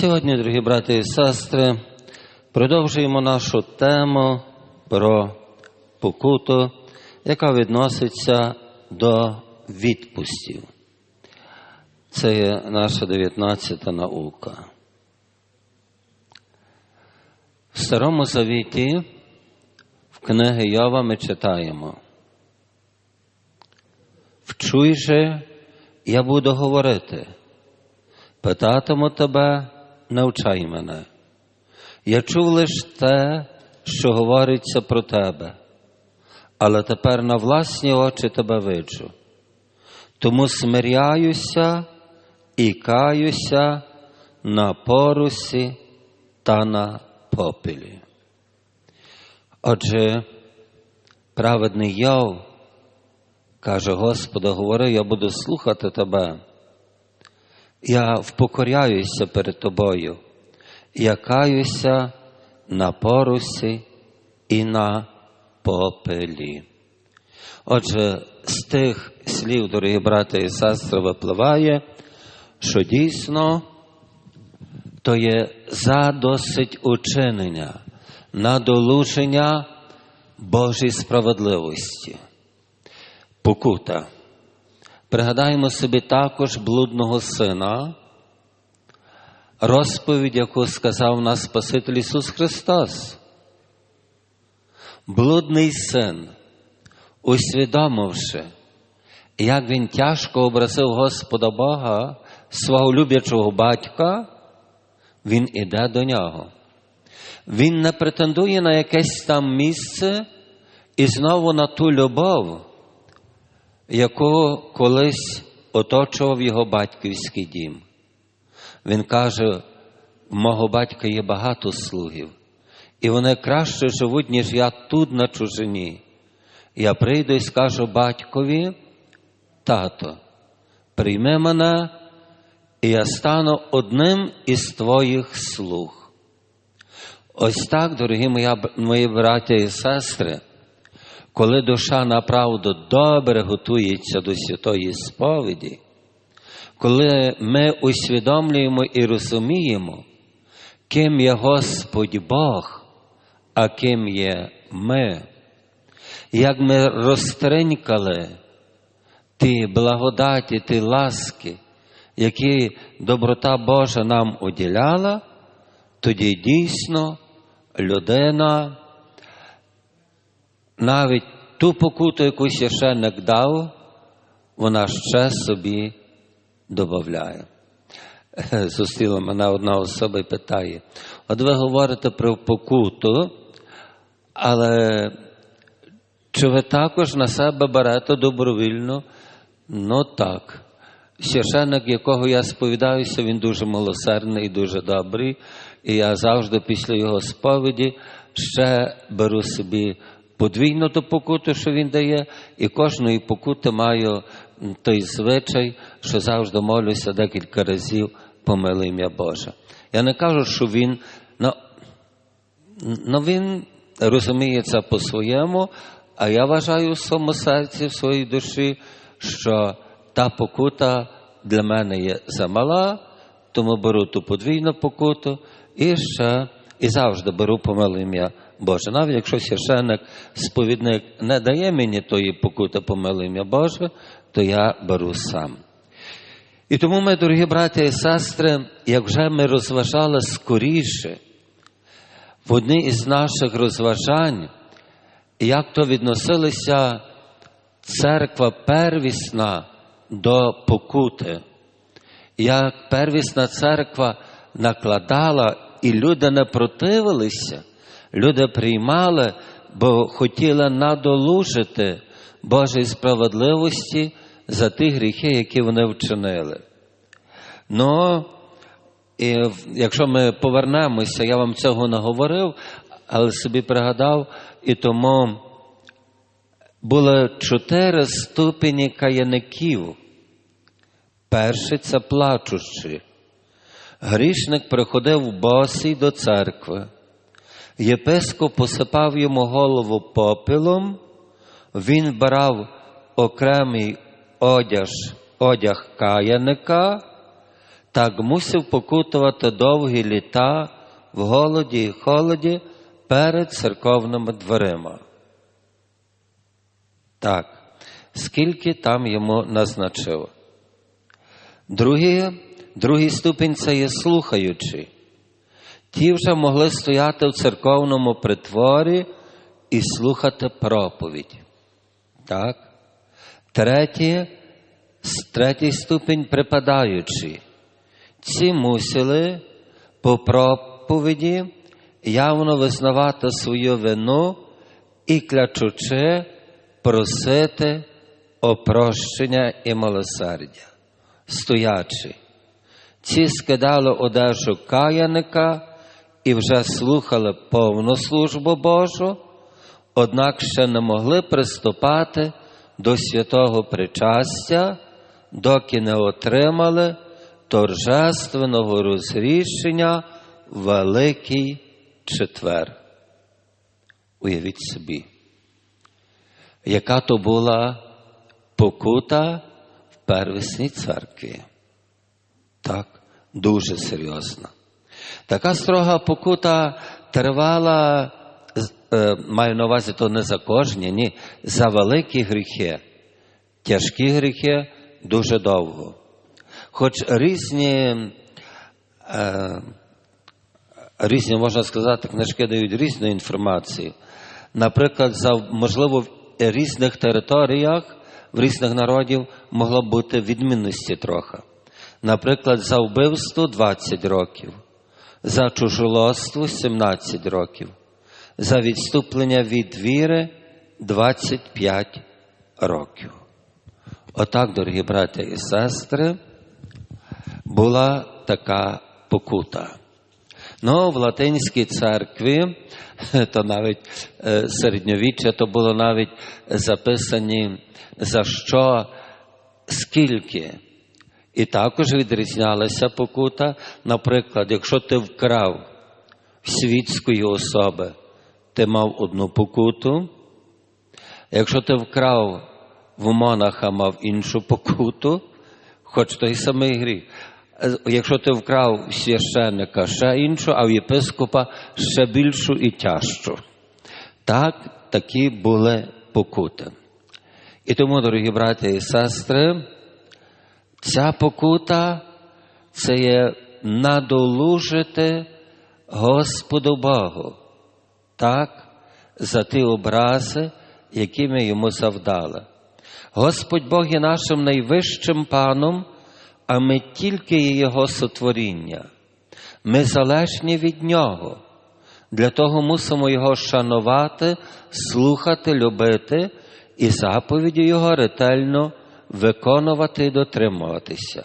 Сьогодні, дорогі брати і сестри, продовжуємо нашу тему про покуту, яка відноситься до відпустів. Це є наша 19 наука. В Старому Завіті в книги Йова ми читаємо. Вчуй же, я буду говорити, питатиму тебе, навчай мене. Я чув лише те, що говориться про тебе, але тепер на власні очі тебе виджу. Тому смиряюся і каюся на порусі та на попелі. Отже, праведний Йов каже, Господи, говори, я буду слухати Тебе. Я впокоряюся перед Тобою, я каюся на порусі і на попелі. Отже, з тих слів, дорогі брати і сестри, випливає, що дійсно то є задосить учинення, надолуження Божої справедливості. Покута. Пригадаємо собі також блудного сина, розповідь, яку сказав нас Спаситель Ісус Христос. Блудний син, усвідомивши, як він тяжко образив Господа Бога, свого люблячого батька, він іде до нього. Він не претендує на якесь там місце і знову на ту любов, яку колись оточував його батьківський дім. Він каже: в мого батька є багато слугів, і вони краще живуть, ніж я тут на чужині. Я прийду і скажу батькові, тато, прийми мене, і я стану одним із твоїх слуг. Ось так, дорогі мої браття і сестри, коли душа направду добре готується до святої сповіді, коли ми усвідомлюємо і розуміємо, ким є Господь Бог, а ким є ми, як ми розтринькали ті благодаті, ті ласки, які доброта Божа нам уділяла, тоді дійсно людина навіть ту покуту, яку священник дав, вона ще собі додає. Зустріла мене одна особа і питає: от ви говорите про покуту, але чи ви також на себе берете добровільно? Ну так. Священник, якого я сповідаюся, він дуже милосердний і дуже добрий. І я завжди після його сповіді ще беру собі подвійну ту покуту, що він дає, і кожної покути маю той звичай, що завжди молюся декілька разів помили ім'я Боже. Я не кажу, що він, ну, він розуміє це по-своєму, а я вважаю в своєму серці, в своїй душі, що та покута для мене є замала, тому беру ту подвійну покуту і ще і завжди беру помилу ім'я Боже. Навіть якщо священник, сповідник не дає мені тої покути помилу ім'я Боже, то я беру сам. І тому, ми, дорогі браті і сестри, як вже ми розважали скоріше, в одній із наших розважань, як то відносилася церква первісна до покути, як первісна церква накладала, і люди не противилися, люди приймали, бо хотіли надолужити Божої справедливості за ті гріхи, які вони вчинили. Ну, і якщо ми повернемося, я вам цього не говорив, але собі пригадав, і тому було чотири ступені каяників. Перший це плачущі. Грішник приходив босий до церкви. Єпископ посипав йому голову попелом, він брав окремий одяг, одяг каяника так мусив покутувати довгі літа в голоді і холоді перед церковними дверима. Так, скільки там йому назначив. Другий, другий ступінь це є слухаючи. Ті вже могли стояти в церковному притворі і слухати проповідь. Так? Третє, третій ступінь припадаючи. Ці мусили по проповіді явно визнавати свою вину і клячучи просити опрощення і милосердя. Стоячи. Ці скидали одежу каяника і вже слухали повну службу Божу, однак ще не могли приступати до святого причастя, доки не отримали торжественного розрішення Великий четвер. Уявіть собі, яка то була покута в первісній церкві. Так, дуже серйозна. Така строга покута тривала, маю на увазі, то не за кожні, ні, за великі гріхи, тяжкі гріхи дуже довго. Хоч різні, е, різні, можна сказати, книжки дають різну інформацію. Наприклад, за, можливо, в різних територіях, в різних народів могло бути відмінності трохи. Наприклад, за вбивство 20 років, за чужолоство 17 років, за відступлення від віри 25 років. Отак, дорогі браття і сестри, була така покута. Ну, в Латинській церкві, то навіть середньовіччя, то було навіть записані за що, скільки. І також відрізнялася покута. Наприклад, якщо ти вкрав світської особи, ти мав одну покуту. Якщо ти вкрав в монаха, мав іншу покуту, хоч той самий гріх. Якщо ти вкрав священника ще іншу, а в єпископа ще більшу і тяжчу. Так, такі були покути. І тому, дорогі браті і сестри, ця покута це є надолужити Господу Богу, так, за ті образи, які ми йому завдали. Господь Бог є нашим найвищим паном, а ми тільки є Його сотворіння. Ми залежні від Нього. Для того мусимо Його шанувати, слухати, любити і заповіді Його ретельно виконувати і дотримуватися.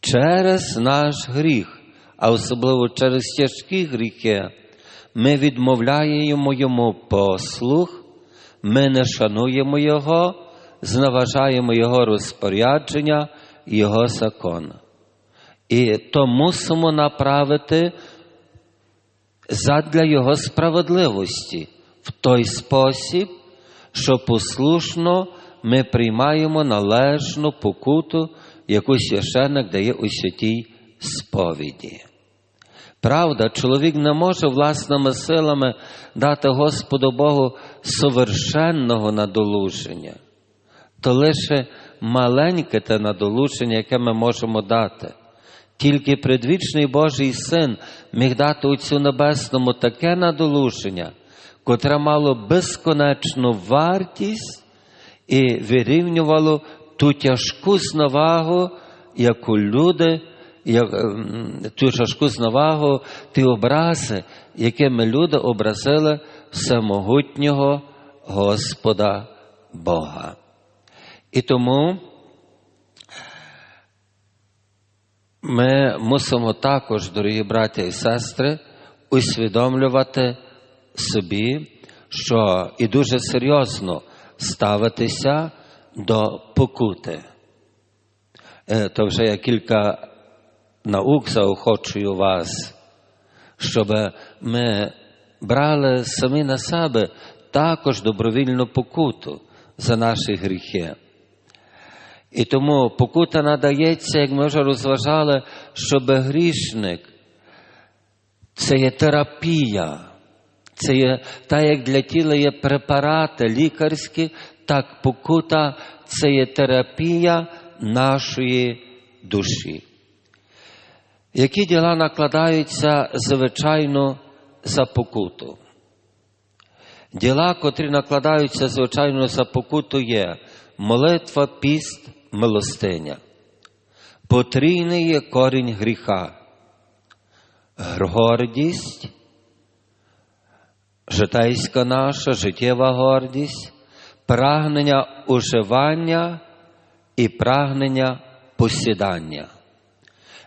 Через наш гріх, а особливо через тяжкі гріхи, ми відмовляємо йому послух, ми не шануємо Його, зневажаємо Його розпорядження Його закон. І то мусимо направити задля Його справедливості в той спосіб, що послушно ми приймаємо належну покуту, яку священник дає у святій сповіді. Правда, чоловік не може власними силами дати Господу Богу совершенного надолуження, то лише маленьке те надолуження, яке ми можемо дати. Тільки предвічний Божий син міг дати Отцю Небесному таке надолуження, котре мало безконечну вартість і вирівнювало ту тяжку зневагу, яку люди, як, ту тяжку зневагу, ті образи, якими люди образили всемогутнього Господа Бога. І тому ми мусимо також, дорогі браття і сестри, усвідомлювати собі, що і дуже серйозно ставитися до покути. То вже я кілька наук заохочую вас, щоб ми брали самі на себе також добровільну покуту за наші гріхи. І тому покута надається, як ми вже розважали, щоб грішник це є терапія. Це є так, як для тіла є препарати лікарські, так покута це є терапія нашої душі. Які діла накладаються звичайно за покуту? Діла, котрі накладаються звичайно за покуту, є молитва, піст, милостиня. Потрійний є корінь гріха, гордість, житейська наша, життєва гордість, прагнення уживання і прагнення посідання.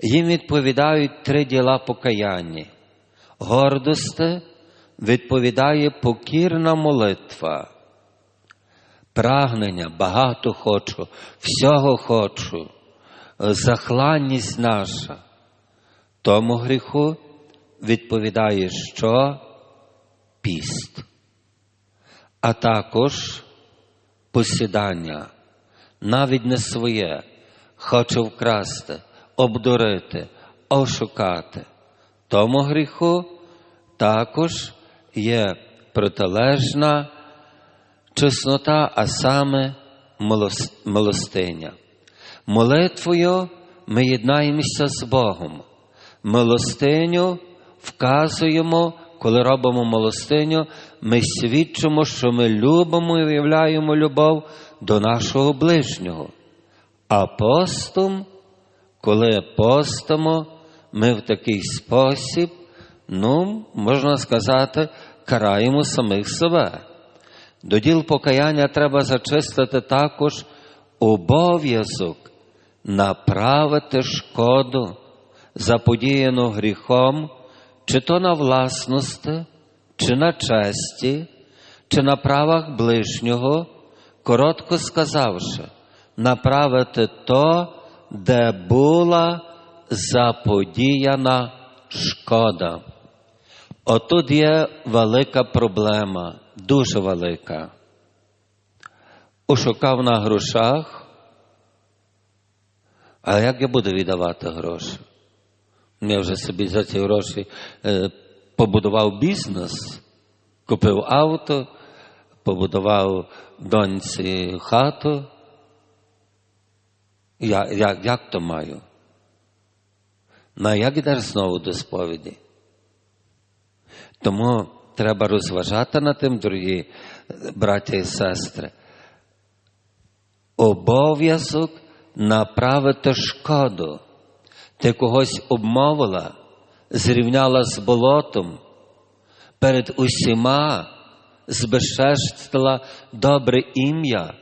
Їм відповідають три діла покаяння. Гордости відповідає покірна молитва. Прагнення багато хочу, всього хочу, захланність наша. Тому гріху відповідає, що піст, а також посідання, навіть не своє, хоче вкрасти, обдурити, ошукати. Тому гріху також є протилежна чеснота, а саме милостиня. Молитвою ми єднаємося з Богом. Милостиню вказуємо, коли робимо милостиню, ми свідчимо, що ми любимо і виявляємо любов до нашого ближнього. А постом, коли постимо, ми в такий спосіб, ну, можна сказати, караємо самих себе. До діл покаяння треба зачистити також обов'язок направити шкоду, заподіяну гріхом, чи то на власності, чи на честі, чи на правах ближнього, коротко сказавши, направити то, де була заподіяна шкода. Отут є велика проблема, дуже велика. Ушукав на грошах, а як я буду віддавати гроші? Я вже собі за ці гроші побудував бізнес, купив авто, побудував доньці хату. Я, я, Як то маю? Ну, а як ідеш знову до сповіді? Тому треба розважати над тим, дорогі браття і сестри. Обов'язок направити шкоду. Ти когось обмовила, зрівняла з болотом, перед усіма збезчестила добре ім'я,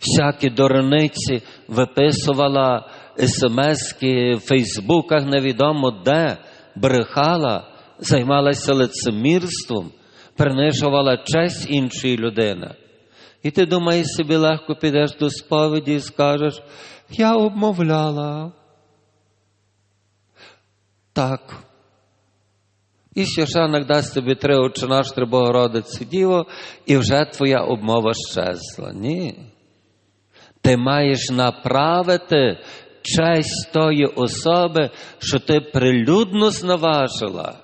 всякі дурниці виписувала смски в Фейсбуках, невідомо де, брехала, займалася лицемірством, принижувала честь іншої людини. І ти думаєш собі легко підеш до сповіді і скажеш, я обмовляла. Так. І священник дасть тобі три очі наш, три Богородиці Діво, і вже твоя обмова щезла. Ні. Ти маєш направити честь тої особи, що ти прилюдно зневажила,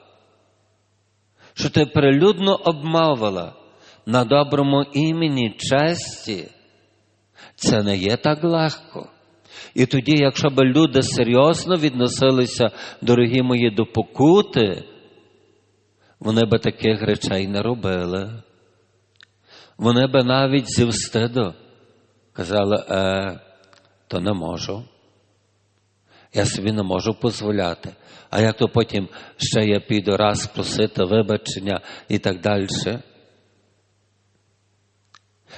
що ти прилюдно обмовила на доброму імені честі. Це не є так легко. І тоді, якщо б люди серйозно відносилися, дорогі мої, до покути, вони би таких речей не робили. Вони би навіть зі встиду казали, е, то не можу. Я собі не можу дозволяти. А як то потім ще я піду раз просити вибачення і так далі.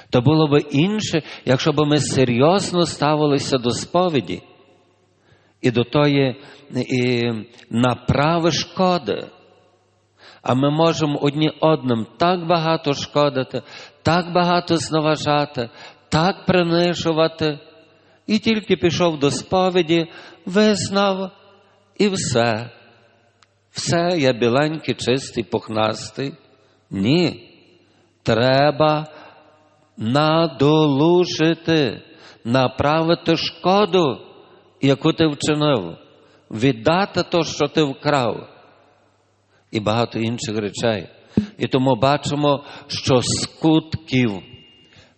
То було б інше, якщо б ми серйозно ставилися до сповіді і до тої і направи шкоди. А ми можемо одні одним так багато шкодити, так багато зневажати, так принижувати. І тільки пішов до сповіді, визнав і все. Все, я біленький, чистий, пухнастий. Ні. Треба надолужити, направити шкоду, яку ти вчинив, віддати то, що ти вкрав, і багато інших речей. І тому бачимо, що скутків,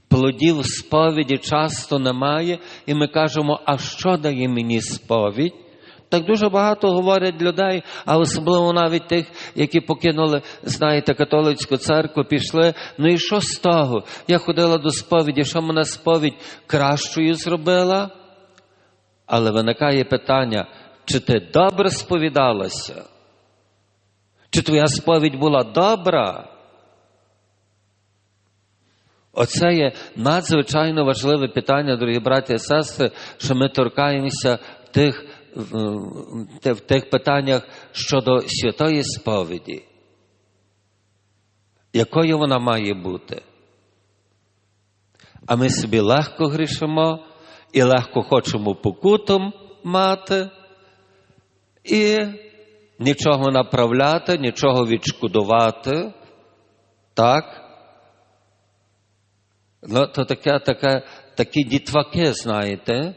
плодів сповіді часто немає, і ми кажемо, а що дає мені сповідь? Так дуже багато говорять людей, а особливо навіть тих, які покинули, знаєте, католицьку церкву, пішли. Ну і що з того? Я ходила до сповіді, що мене сповідь кращою зробила? Але виникає питання, чи ти добре сповідалася? Чи твоя сповідь була добра? Оце є надзвичайно важливе питання, дорогі браті і сестри, що ми торкаємося тих, в тих питаннях щодо святої сповіді. Якою вона має бути? А ми собі легко грішимо і легко хочемо покутом мати, і нічого направляти, нічого відшкодувати. Так? Ну, то таке, таке, такі дітваки, знаєте,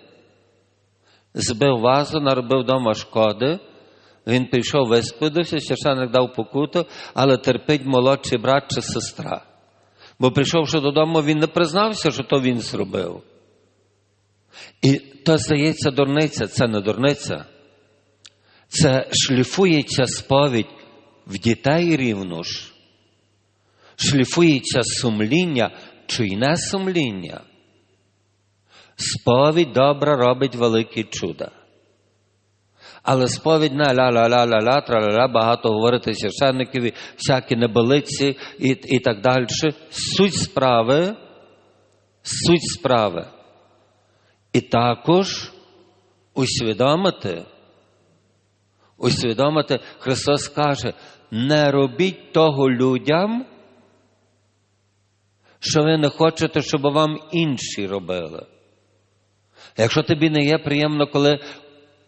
збив вазу, наробив вдома шкоди. Він прийшов, висподився, священик дав покуту, але терпить молодший брат чи сестра. Бо прийшовши додому, він не признався, що то він зробив. І то, здається, дурниця, це не дурниця. Це шліфується сповідь в дітей рівно ж. Шліфується сумління чуйне сумління. Сповідь добра робить великі чуда. Але сповідь не ля-ля-ля-ля-ля, тра-ля-ля, багато говорити священникові, всякі небелиці і, і так далі. Суть справи, суть справи. І також усвідомити, усвідомити, Христос каже, не робіть того людям, що ви не хочете, щоб вам інші робили. Якщо тобі не є приємно, коли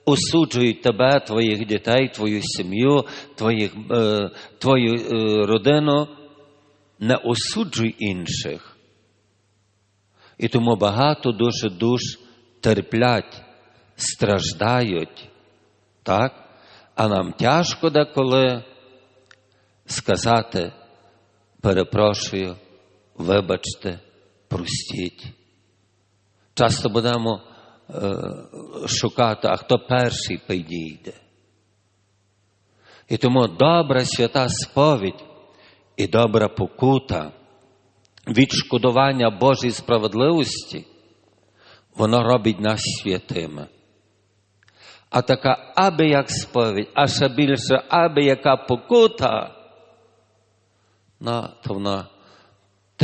осуджують тебе, твоїх дітей, твою сім'ю, твоїх, е, твою е, родину, не осуджуй інших. І тому багато дуже душ терплять, страждають, так? А нам тяжко деколи сказати, перепрошую, вибачте, простіть. Часто будемо шукати, а хто перший підійде. І тому добра свята сповідь і добра покута, відшкодування Божої справедливості, воно робить нас святими. А така аби як сповідь, а ще більше аби яка покута, ну, то вона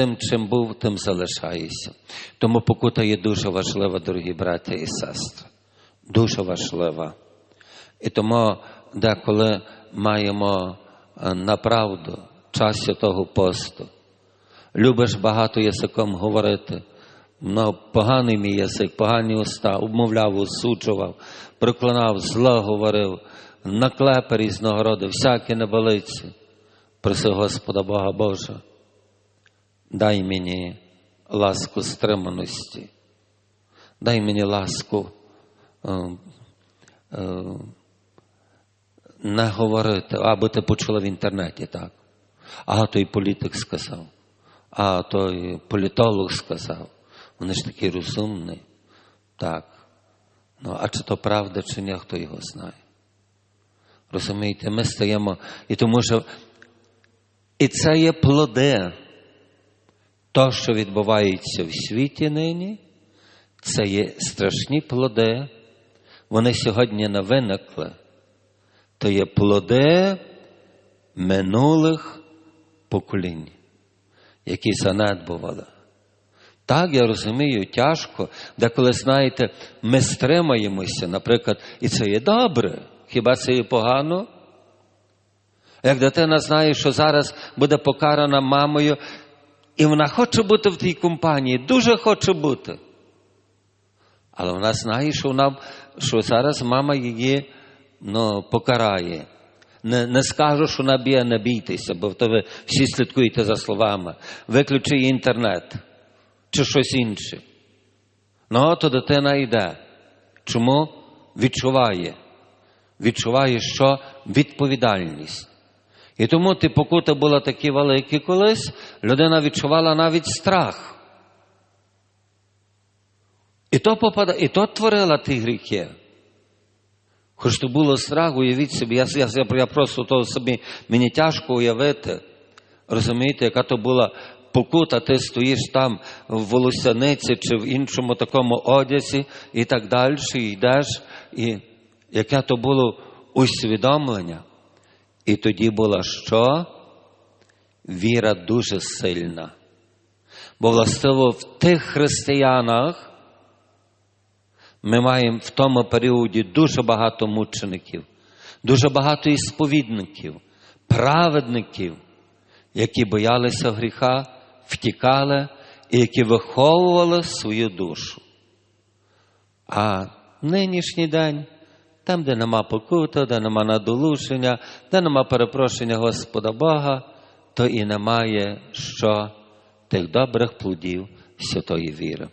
тим, чим був, тим залишаєшся. Тому покута є дуже важлива, дорогі браті і сестри. Дуже важлива. І тому деколи маємо направду час святого посту. Любиш багато язиком говорити. Ну, поганий мій язик, погані уста, обмовляв, осуджував, проклинав, зло говорив, наклепи різного роду, всякі неболиці. Проси Господа Бога Божа дай мені ласку стриманості, дай мені ласку е, е, не говорити, або ти почула в інтернеті, так. А той політик сказав, а той політолог сказав. Вони ж такі розумні. Так. Ну, а чи то правда, чи ні, хто його знає? Розумієте, ми стаємо, і тому що і це є плоди. То, що відбувається в світі нині, це є страшні плоди. Вони сьогодні не виникли. То є плоди минулих поколінь, які занедбували. Так, я розумію, тяжко, деколи, знаєте, ми стримаємося, наприклад, і це є добре. Хіба це є погано? Як дитина знає, що зараз буде покарана мамою, і вона хоче бути в тій компанії, дуже хоче бути. Але вона знає, що вона, що зараз мама її ну, покарає. Не не скажу, що вона б'є, не бійтеся, бо то ви всі слідкуєте за словами. Виключи інтернет чи щось інше. Ну, то дитина йде. Чому? Відчуває. Відчуває, що відповідальність. І тому ті покути були такі великі колись, людина відчувала навіть страх. І то, попада, і то творила ті гріхи. Хоч то було страх, уявіть собі, я, я, я просто то собі мені тяжко уявити. Розумієте, яка то була покута, ти стоїш там в волосяниці чи в іншому такому одязі і так далі, йдеш, і яке то було усвідомлення. І тоді була що? Віра дуже сильна. Бо властиво в тих християнах ми маємо в тому періоді дуже багато мучеників, дуже багато ісповідників, праведників, які боялися гріха, втікали і які виховували свою душу. А нинішній день, там, де нема покута, де нема надолушення, де нема перепрошення Господа Бога, то і немає що тих добрих плодів святої віри.